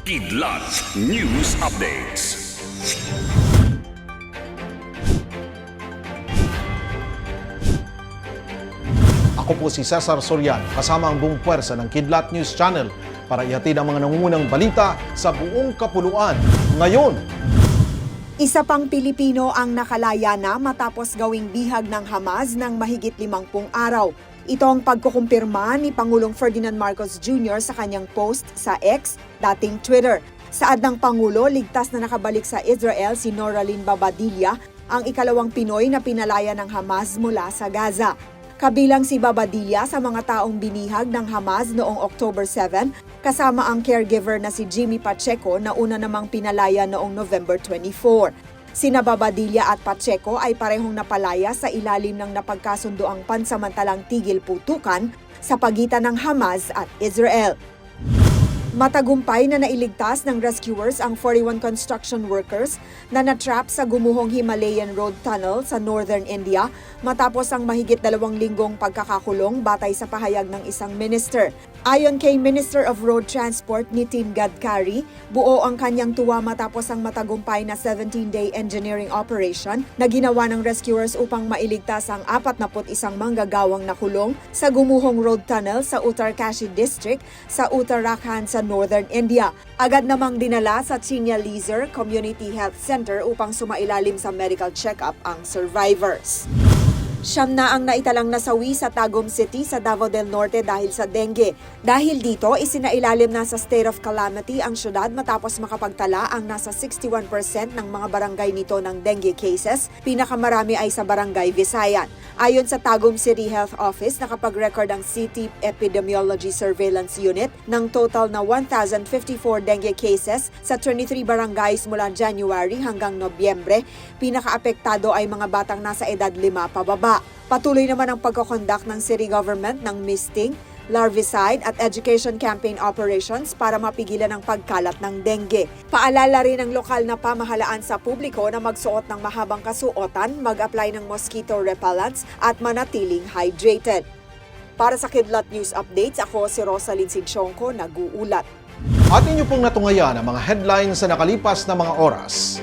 Kidlat News Updates. Ako po si Cesar Soriano kasama ang buong puwersa ng Kidlat News Channel para ihatid ang mga nangungunang balita sa buong kapuluan. Ngayon, Isa pang Pilipino ang nakalaya na matapos gawing bihag ng Hamas ng mahigit limangpung araw. Ito ang pagkukumpirma ni Pangulong Ferdinand Marcos Jr. sa kanyang post sa X, dating Twitter. Saad ng Pangulo, ligtas na nakabalik sa Israel si Noraline Babadilla, ang ikalawang Pinoy na pinalaya ng Hamas mula sa Gaza. Kabilang si Babadilla sa mga taong binihag ng Hamas noong October 7, kasama ang caregiver na si Jimmy Pacheco na una namang pinalaya noong November 24. Sina Babadilla at Pacheco ay parehong napalaya sa ilalim ng napagkasundoang pansamantalang tigil putukan sa pagitan ng Hamas at Israel. Matagumpay na nailigtas ng rescuers ang 41 construction workers na natrap sa gumuhong Himalayan Road Tunnel sa northern India matapos ang mahigit dalawang linggong pagkakakulong batay sa pahayag ng isang minister. Ayon kay Minister of Road Transport Nitin Gadkari, buo ang kanyang tuwa matapos ang matagumpay na 17-day engineering operation na ginawa ng rescuers upang mailigtas ang 41 manggagawang nakulong sa gumuhong road tunnel sa Uttarkashi District sa Uttarakhand sa northern India. Agad namang dinala sa Chinya Leisure Community Health Center upang sumailalim sa medical check-up ang survivors. Siyam na ang naitalang nasawi sa Tagum City sa Davao del Norte dahil sa dengue. Dahil dito, isinailalim na sa state of calamity ang syudad matapos makapagtala ang nasa 61% ng mga barangay nito ng dengue cases. Pinakamarami ay sa barangay Visayan. Ayon sa Tagum City Health Office, nakapag-record ang City Epidemiology Surveillance Unit ng total na 1,054 dengue cases sa 23 barangays mula January hanggang Nobyembre. Pinakaapektado ay mga batang nasa edad 5 pababa. Patuloy naman ang pagkoconduct ng city government ng misting, larvicide at education campaign operations para mapigilan ang pagkalat ng dengue. Paalala rin ng lokal na pamahalaan sa publiko na magsuot ng mahabang kasuotan, mag-apply ng mosquito repellents at manatiling hydrated. Para sa Kidlat News Updates, ako si Rosalyn Sigsyongko, nag-uulat. at inyo pong natungayan ang mga headlines sa nakalipas na mga oras.